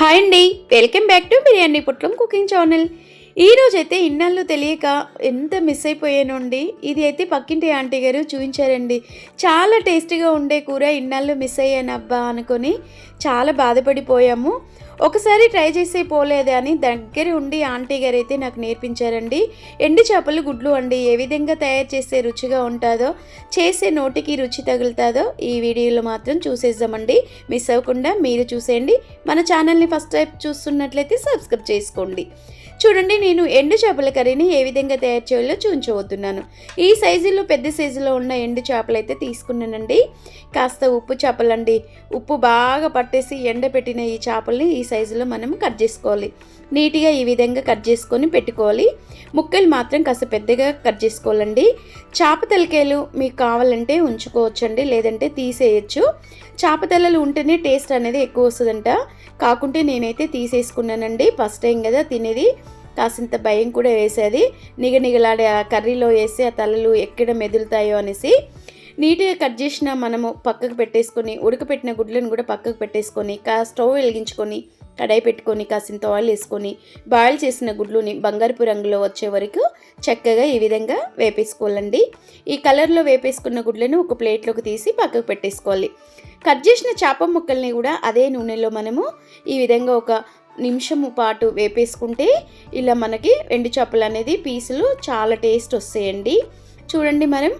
Hi అండి. Welcome back to biryani పుట్లం cooking channel. ఈరోజు అయితే ఇన్నాళ్ళు తెలియక ఎంత మిస్ అయిపోయాను అండి. ఇది అయితే పక్కింటి ఆంటీ గారు చూపించారండి. చాలా టేస్టీగా ఉండే కూర ఇన్నాళ్ళు మిస్ అయ్యాను అబ్బా అనుకొని చాలా బాధపడిపోయాము. ఒకసారి ట్రై చేసే పోలేదే అని దగ్గర ఉండి ఆంటీ గారు అయితే నాకు నేర్పించారండి. ఎండి చేపలు గుడ్లు అండి. ఏ విధంగా తయారు చేస్తే రుచిగా ఉంటుందో చేసే నోటికి రుచి తగులుతుందో ఈ వీడియోలో మాత్రం చూసేద్దామండి. మిస్ అవ్వకుండా మీరు చూసేయండి. మన ఛానల్ని ఫస్ట్ టైం చూస్తున్నట్లయితే సబ్స్క్రైబ్ చేసుకోండి. చూడండి నేను ఎండు చేపల కర్రీని ఏ విధంగా తయారు చేయాలో చూపించబోతున్నాను. ఈ సైజులో పెద్ద సైజులో ఉన్న ఎండు చేపలు అయితే తీసుకున్నానండి. కాస్త ఉప్పు చేపలండి. ఉప్పు బాగా పట్టేసి ఎండబెట్టిన ఈ చేపల్ని ఈ సైజులో మనం కట్ చేసుకోవాలి. నీట్గా ఈ విధంగా కట్ చేసుకొని పెట్టుకోవాలి. ముక్కలు మాత్రం కాస్త పెద్దగా కట్ చేసుకోవాలండి. చేప తలకాయలు మీకు కావాలంటే ఉంచుకోవచ్చండి లేదంటే తీసేయచ్చు. చేప తలలు ఉంటేనే టేస్ట్ అనేది ఎక్కువ వస్తుందంట. కాకుంటే నేనైతే తీసేసుకున్నానండి. ఫస్ట్ టైం కదా తినేది. కాసింత భయం కూడా వేసేది. నిగనిగలాడే ఆ కర్రీలో వేసి ఆ తలలు ఎక్కడ మెదులుతాయో అనేసి నీట్గా కట్ చేసిన మనము పక్కకు పెట్టేసుకొని ఉడకపెట్టిన గుడ్లను కూడా పక్కకు పెట్టేసుకొని కా స్టవ్ వెలిగించుకొని కడాయి పెట్టుకొని కాసింత ఆయిల్ వేసుకొని బాయిల్ చేసిన గుడ్లుని బంగారుపు రంగులో వచ్చే వరకు చక్కగా ఈ విధంగా వేపేసుకోవాలండి. ఈ కలర్లో వేపేసుకున్న గుడ్లను ఒక ప్లేట్లోకి తీసి పక్కకు పెట్టేసుకోవాలి. కట్ చేసిన చేప ముక్కల్ని కూడా అదే నూనెలో మనము ఈ విధంగా ఒక నిమిషము పాటు వేపేసుకుంటే ఇలా మనకి ఎండు చేపలు అనేది పీసులు చాలా టేస్ట్ వస్తాయండి. చూడండి మనం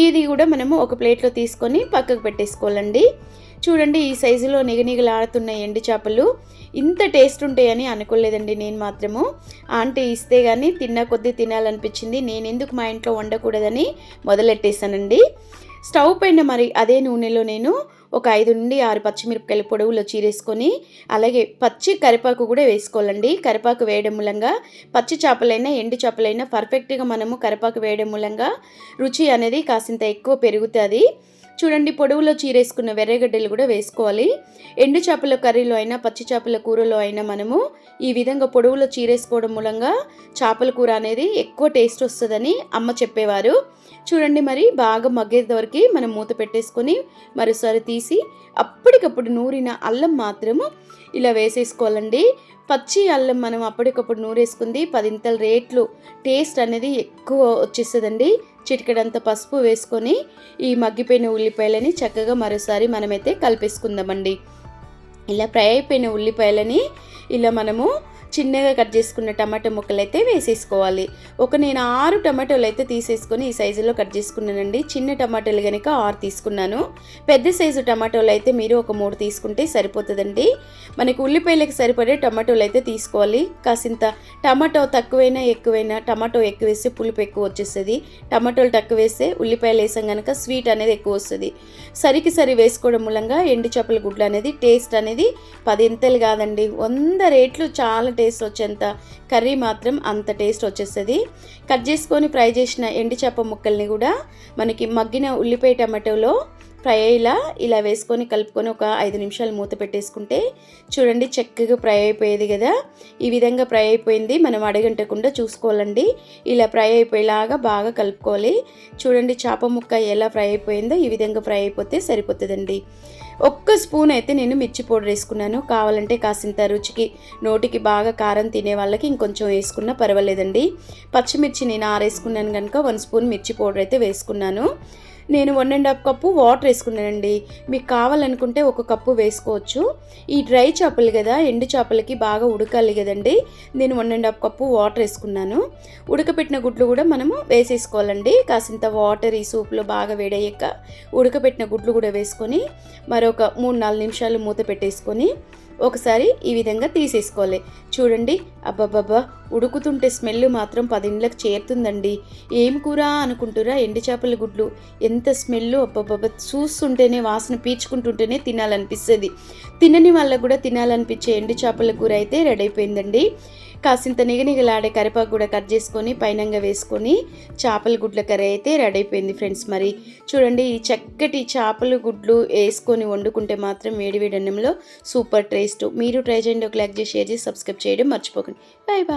ఇది కూడా మనము ఒక ప్లేట్లో తీసుకొని పక్కకు పెట్టేసుకోవాలండి. చూడండి ఈ సైజులో నిగనిగలాడుతున్న ఎండు చేపలు. ఇంత టేస్ట్ ఉంటాయని అనుకోలేదండి నేను మాత్రము. ఆంటీ ఇస్తే కానీ తిన్న కొద్దీ తినాలనిపించింది. నేను ఎందుకు మా ఇంట్లో వండకూడదని మొదలెట్టేశానండి. స్టవ్ పైన మరి అదే నూనెలో నేను ఒక ఐదు నుండి ఆరు పచ్చిమిరపకాయలు పొడవులో చీరేసుకొని అలాగే పచ్చి కరిపాకు కూడా వేసుకోవాలండి. కరిపాకు వేయడం మూలంగా పచ్చి చేపలైనా ఎండు చేపలైనా పర్ఫెక్ట్గా మనము కరిపాకు వేయడం మూలంగా రుచి అనేది కాసింత ఎక్కువ పెరుగుతుంది. చూడండి పొడవులో చీరేసుకున్న వెర్రగడ్డలు కూడా వేసుకోవాలి. ఎండు చేపల కర్రీలో అయినా పచ్చి చేపల కూరలో అయినా మనము ఈ విధంగా పొడవులో చీరేసుకోవడం మూలంగా చేపల కూర అనేది ఎక్కువ టేస్ట్ వస్తుందని అమ్మ చెప్పేవారు. చూడండి మరి బాగా మగ్గేది వరకు మనం మూత పెట్టేసుకొని మరోసారి తీసి అప్పటికప్పుడు నూరిన అల్లం మాత్రము ఇలా వేసేసుకోవాలండి. పచ్చి అల్లం మనం అప్పటికప్పుడు నూరేసుకుంది పదింతల రేట్లు. టేస్ట్ అనేది ఎక్కువ వచ్చేస్తుందండి. చిటికడంత పసుపు వేసుకొని ఈ మగ్గిపోయిన ఉల్లిపాయలని చక్కగా మరోసారి మనమైతే కలిపేసుకుందామండి. ఇలా ఫ్రై అయిపోయిన ఉల్లిపాయలని ఇలా మనము చిన్నగా కట్ చేసుకున్న టమాటో ముక్కలు అయితే వేసేసుకోవాలి. ఒక నేను ఆరు టమాటోలు అయితే తీసేసుకొని ఈ సైజులో కట్ చేసుకున్నానండి. చిన్న టమాటోలు కనుక ఆరు తీసుకున్నాను. పెద్ద సైజు టమాటోలు అయితే మీరు ఒక మూడు తీసుకుంటే సరిపోతుందండి. మనకి ఉల్లిపాయలకు సరిపడే టమాటోలు అయితే తీసుకోవాలి. కాసింత టమాటో తక్కువైనా ఎక్కువైనా టమాటో ఎక్కువ వేస్తే పులుపు ఎక్కువ వచ్చేస్తుంది. టమాటోలు తక్కువ వేస్తే ఉల్లిపాయలు వేసాం కనుక స్వీట్ అనేది ఎక్కువ వస్తుంది. సరికి సరి వేసుకోవడం మూలంగా ఎండు చేపల గుడ్లు అనేది టేస్ట్ అనేది పదింతలు కాదండి. వంద రేట్లు చాలా టేస్ట్ వచ్చేంత కర్రీ మాత్రం అంత టేస్ట్ వచ్చేస్తుంది. కట్ చేసుకొని ఫ్రై చేసిన ఎండి చేప ముక్కల్ని కూడా మనకి మగ్గిన ఉల్లిపాయ టమాటోలో ఫ్రై అయ్యేలా ఇలా వేసుకొని కలుపుకొని ఒక ఐదు నిమిషాలు మూత పెట్టేసుకుంటే చూడండి చక్కగా ఫ్రై అయిపోయేది కదా. ఈ విధంగా ఫ్రై అయిపోయింది. మనం అడగంటకుండా చూసుకోవాలండి. ఇలా ఫ్రై అయిపోయేలాగా బాగా కలుపుకోవాలి. చూడండి చేప ముక్క ఎలా ఫ్రై అయిపోయిందో ఈ విధంగా ఫ్రై అయిపోతే సరిపోతుందండి. ఒక్క స్పూన్ అయితే నేను మిర్చి పౌడర్ వేసుకున్నాను. కావాలంటే కాసింత రుచికి నోటికి బాగా కారం తినే వాళ్ళకి ఇంకొంచెం వేసుకున్నా పర్వాలేదండి. పచ్చిమిర్చి నేను ఆరేసుకున్నాను కనుక వన్ స్పూన్ మిర్చి పౌడర్ అయితే వేసుకున్నాను. నేను one and half cup water వేసుకున్నానండి. మీకు కావాలనుకుంటే ఒక కప్పు వేసుకోవచ్చు. ఈ డ్రై చేపలు కదా ఎండు చేపలకి బాగా ఉడకాలి కదండి. నేను one and half cup water వేసుకున్నాను. ఉడకపెట్టిన గుడ్లు కూడా మనము వేసేసుకోవాలండి. కాసింత వాటర్ ఈ సూప్లో బాగా వేడయ్యాక ఉడకపెట్టిన గుడ్లు కూడా వేసుకొని మరొక మూడు నాలుగు నిమిషాలు మూత పెట్టేసుకొని ఒకసారి ఈ విధంగా తీసేసుకోవాలి. చూడండి. అబ్బబ్బబ్బా! ఉడుకుతుంటే స్మెల్ మాత్రం పదిండ్లకు చేరుతుందండి. ఏం కూర అనుకుంటురా? ఎండి చేపల గుడ్లు. ఎంత స్మెల్ అబ్బబ్బబ్బ. చూస్తుంటేనే వాసన పీల్చుకుంటుంటేనే తినాలనిపిస్తుంది. తినని వాళ్ళకు కూడా తినాలనిపించే ఎండి చేపల కూర అయితే రెడీ అయిపోయిందండి. కాసింత నిగనిగలాడే కరిపాకు కూడా కట్ చేసుకొని పైనంగా వేసుకొని చేపల గుడ్ల కర్రీ అయితే రెడీ అయిపోయింది ఫ్రెండ్స్ మరి. చూడండి ఈ చక్కటి చేపల గుడ్లు వేసుకొని వండుకుంటే మాత్రం వేడి వేడి అన్నంలో సూపర్ టేస్ట్. మీరు ట్రై చేయండి. ఒక లైక్ చేసి షేర్ చేసి సబ్స్క్రైబ్ చేయడం మర్చిపోకండి. Bye bye.